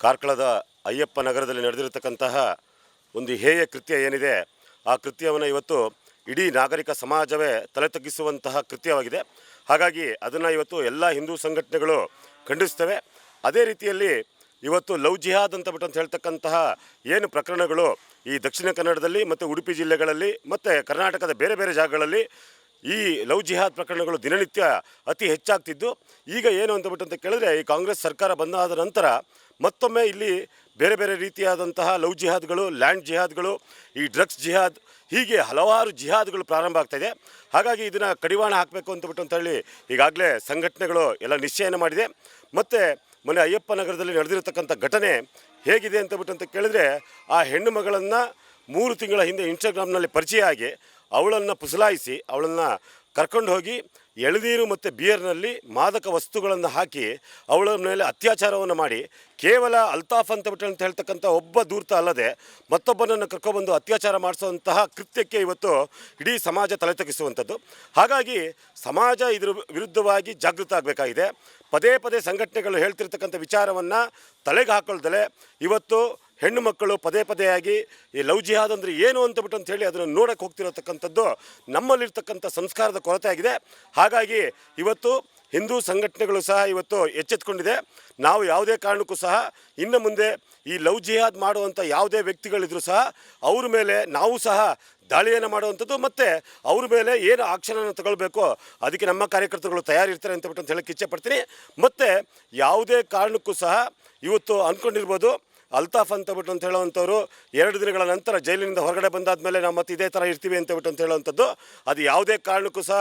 ಕಾರ್ಕಳದ ಅಯ್ಯಪ್ಪ ನಗರದಲ್ಲಿ ನಡೆದಿರತಕ್ಕಂತಹ ಒಂದು ಹೇಯ ಕೃತ್ಯ ಏನಿದೆ, ಆ ಕೃತ್ಯವನ್ನು ಇವತ್ತು ಇಡೀ ನಾಗರಿಕ ಸಮಾಜವೇ ತಲೆ ತಗ್ಗಿಸುವಂತಹ ಕೃತ್ಯವಾಗಿದೆ. ಹಾಗಾಗಿ ಅದನ್ನು ಇವತ್ತು ಎಲ್ಲ ಹಿಂದೂ ಸಂಘಟನೆಗಳು ಖಂಡಿಸ್ತವೆ ಅದೇ ರೀತಿಯಲ್ಲಿ ಇವತ್ತು ಲವ್ ಜಿಹಾದ್ ಅಂತ ಬಿಟ್ಟು ಅಂತ ಹೇಳ್ತಕ್ಕಂತಹ ಏನು ಪ್ರಕರಣಗಳು ಈ ದಕ್ಷಿಣ ಕನ್ನಡದಲ್ಲಿ ಮತ್ತು ಉಡುಪಿ ಜಿಲ್ಲೆಗಳಲ್ಲಿ ಮತ್ತು ಕರ್ನಾಟಕದ ಬೇರೆ ಬೇರೆ ಜಾಗಗಳಲ್ಲಿ ಈ ಲವ್ ಜಿಹಾದ್ ಪ್ರಕರಣಗಳು ದಿನನಿತ್ಯ ಅತಿ ಹೆಚ್ಚಾಗ್ತಿದ್ದು. ಈಗ ಏನು ಅಂತ ಬಿಟ್ಟು ಅಂತ ಕೇಳಿದ್ರೆ ಈ ಕಾಂಗ್ರೆಸ್ ಸರ್ಕಾರ ಬಂದಾದ ನಂತರ ಮತ್ತೊಮ್ಮೆ ಇಲ್ಲಿ ಬೇರೆ ಬೇರೆ ರೀತಿಯಾದಂತಹ ಲವ್ ಜಿಹಾದ್ಗಳು, ಲ್ಯಾಂಡ್ ಜಿಹಾದ್ಗಳು, ಈ ಡ್ರಗ್ಸ್ ಜಿಹಾದ್, ಹೀಗೆ ಹಲವಾರು ಜಿಹಾದ್ಗಳು ಪ್ರಾರಂಭ ಆಗ್ತಾಯಿದೆ ಹಾಗಾಗಿ ಇದನ್ನು ಕಡಿವಾಣ ಹಾಕಬೇಕು ಅಂತಬಿಟ್ಟು ಅಂತ ಹೇಳಿ ಈಗಾಗಲೇ ಸಂಘಟನೆಗಳು ಎಲ್ಲ ನಿಶ್ಚಯನ ಮಾಡಿದೆ. ಮತ್ತು ಮೊನ್ನೆ ಅಯ್ಯಪ್ಪ ನಗರದಲ್ಲಿ ನಡೆದಿರತಕ್ಕಂಥ ಘಟನೆ ಹೇಗಿದೆ ಅಂತಬಿಟ್ಟು ಅಂತ ಕೇಳಿದ್ರೆ ಆ ಹೆಣ್ಣು ಮಗಳನ್ನು ಮೂರು ತಿಂಗಳ ಹಿಂದೆ ಇನ್ಸ್ಟಾಗ್ರಾಮ್ನಲ್ಲಿ ಪರಿಚಯ ಆಗಿ ಅವಳನ್ನು ಪುಸಲಾಯಿಸಿ ಅವಳನ್ನು ಕರ್ಕೊಂಡು ಹೋಗಿ ಎಳನೀರು ಮತ್ತು ಬಿಯರ್ನಲ್ಲಿ ಮಾದಕ ವಸ್ತುಗಳನ್ನು ಹಾಕಿ ಅವಳ ಮೇಲೆ ಅತ್ಯಾಚಾರವನ್ನು ಮಾಡಿ ಕೇವಲ ಅಲ್ತಾಫ್ ಅಂತ ಬಿಟ್ಟು ಅಂತ ಹೇಳ್ತಕ್ಕಂಥ ಒಬ್ಬ ದೂರ್ತ ಅಲ್ಲದೆ ಮತ್ತೊಬ್ಬನನ್ನು ಕರ್ಕೊಬಂದು ಅತ್ಯಾಚಾರ ಮಾಡಿಸುವಂತಹ ಕೃತ್ಯಕ್ಕೆ ಇವತ್ತು ಇಡೀ ಸಮಾಜ ತಲೆ ತಗ್ಗಿಸುವಂಥದ್ದು. ಹಾಗಾಗಿ ಸಮಾಜ ಇದರ ವಿರುದ್ಧವಾಗಿ ಜಾಗೃತ ಆಗಬೇಕಾಗಿದೆ. ಪದೇ ಪದೇ ಸಂಘಟನೆಗಳು ಹೇಳ್ತಿರ್ತಕ್ಕಂಥ ವಿಚಾರವನ್ನು ತಲೆಗೆ ಹಾಕೊಳ್ದಲೆ ಇವತ್ತು ಹೆಣ್ಣು ಮಕ್ಕಳು ಪದೇ ಪದೇಯಾಗಿ ಈ ಲವ್ ಜಿಹಾದ್ ಅಂದರೆ ಏನು ಅಂತಬಿಟ್ಟು ಅಂತ ಹೇಳಿ ಅದನ್ನು ನೋಡಕ್ಕೆ ಹೋಗ್ತಿರತಕ್ಕಂಥದ್ದು ನಮ್ಮಲ್ಲಿರ್ತಕ್ಕಂಥ ಸಂಸ್ಕಾರದ ಕೊರತೆ ಆಗಿದೆ ಹಾಗಾಗಿ ಇವತ್ತು ಹಿಂದೂ ಸಂಘಟನೆಗಳು ಸಹ ಇವತ್ತು ಎಚ್ಚೆತ್ಕೊಂಡಿದೆ. ನಾವು ಯಾವುದೇ ಕಾರಣಕ್ಕೂ ಸಹ ಇನ್ನು ಮುಂದೆ ಈ ಲವ್ ಜಿಹಾದ್ ಮಾಡುವಂಥ ಯಾವುದೇ ವ್ಯಕ್ತಿಗಳಿದ್ರು ಸಹ ಅವ್ರ ಮೇಲೆ ನಾವು ಸಹ ದಾಳಿಯನ್ನು ಮಾಡುವಂಥದ್ದು ಮತ್ತು ಅವ್ರ ಮೇಲೆ ಏನು ಆಕ್ಷನನ್ನು ತಗೊಳ್ಬೇಕು ಅದಕ್ಕೆ ನಮ್ಮ ಕಾರ್ಯಕರ್ತರುಗಳು ತಯಾರಿರ್ತಾರೆ ಅಂತ ಬಿಟ್ಟು ಅಂತ ಹೇಳಕ್ಕೆ ಇಚ್ಛೆಪಡ್ತೀನಿ ಮತ್ತು ಯಾವುದೇ ಕಾರಣಕ್ಕೂ ಸಹ ಇವತ್ತು ಅಂದ್ಕೊಂಡಿರ್ಬೋದು ಅಲ್ತಾಫ್ ಅಂತ ಬಿಟ್ಟು ಅಂತ ಹೇಳುವಂಥವ್ರು ಎರಡು ದಿನಗಳ ನಂತರ ಜೈಲಿನಿಂದ ಹೊರಗಡೆ ಬಂದಾದ ಮೇಲೆ ನಾವು ಮತ್ತೆ ಇದೇ ಥರ ಇರ್ತೀವಿ ಅಂತ ಬಿಟ್ಟು ಅಂತ ಹೇಳುವಂಥದ್ದು. ಅದು ಯಾವುದೇ ಕಾರಣಕ್ಕೂ ಸಹ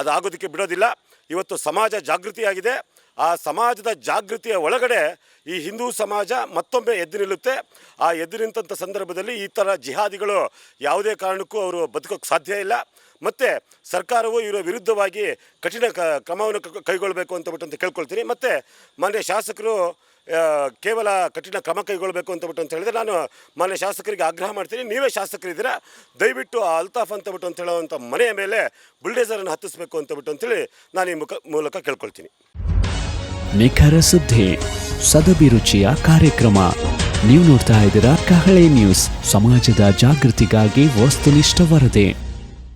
ಅದು ಆಗೋದಕ್ಕೆ ಬಿಡೋದಿಲ್ಲ. ಇವತ್ತು ಸಮಾಜ ಜಾಗೃತಿಯಾಗಿದೆ. ಆ ಸಮಾಜದ ಜಾಗೃತಿಯ ಒಳಗಡೆ ಈ ಹಿಂದೂ ಸಮಾಜ ಮತ್ತೊಮ್ಮೆ ಎದ್ದು ನಿಲ್ಲುತ್ತೆ. ಆ ಎದ್ದು ನಿಂತಂಥ ಸಂದರ್ಭದಲ್ಲಿ ಈ ಥರ ಜಿಹಾದಿಗಳು ಯಾವುದೇ ಕಾರಣಕ್ಕೂ ಅವರು ಬದುಕೋಕ್ಕೆ ಸಾಧ್ಯ ಇಲ್ಲ. ಮತ್ತು ಸರ್ಕಾರವು ಇವರ ವಿರುದ್ಧವಾಗಿ ಕಠಿಣ ಕ್ರಮವನ್ನು ಕೈಗೊಳ್ಳಬೇಕು ಅಂತ ಬಿಟ್ಟು ಅಂತ ಕೇಳ್ಕೊಳ್ತೀನಿ. ಮತ್ತು ಮಾನ್ಯ ಶಾಸಕರು ಕೇವಲ ಕಠಿಣ ಕ್ರಮ ಕೈಗೊಳ್ಳಬೇಕು ಅಂತ ಬಿಟ್ಟು ಅಂತ ಹೇಳಿದ್ರೆ ನಾನು ಮಾನ್ಯ ಶಾಸಕರಿಗೆ ಆಗ್ರಹ ಮಾಡ್ತೀನಿ. ನೀವೇ ಶಾಸಕರಿದ್ದೀರಾ? ದಯವಿಟ್ಟು ಆ ಅಲ್ತಾಫ್ ಅಂತ ಬಿಟ್ಟು ಅಂತ ಹೇಳುವಂಥ ಮನೆಯ ಮೇಲೆ ಬುಲ್ಡೇಸರನ್ನು ಹತ್ತಿಸಬೇಕು ಅಂತ ಬಿಟ್ಟು ಅಂತೇಳಿ ನಾನು ಈ ಮುಖ, ಮೂಲಕ ಕೇಳ್ಕೊಳ್ತೀನಿ. ನಿಖರ ಸುದ್ದಿ ಸದಭಿರುಚಿಯ ಕಾರ್ಯಕ್ರಮ. ನೀವು ನೋಡ್ತಾ ಇದ್ದೀರಾ ಕಹಳೆ ನ್ಯೂಸ್. ಸಮಾಜದ ಜಾಗೃತಿಗಾಗಿ ವಸ್ತುನಿಷ್ಠ ವರದಿ.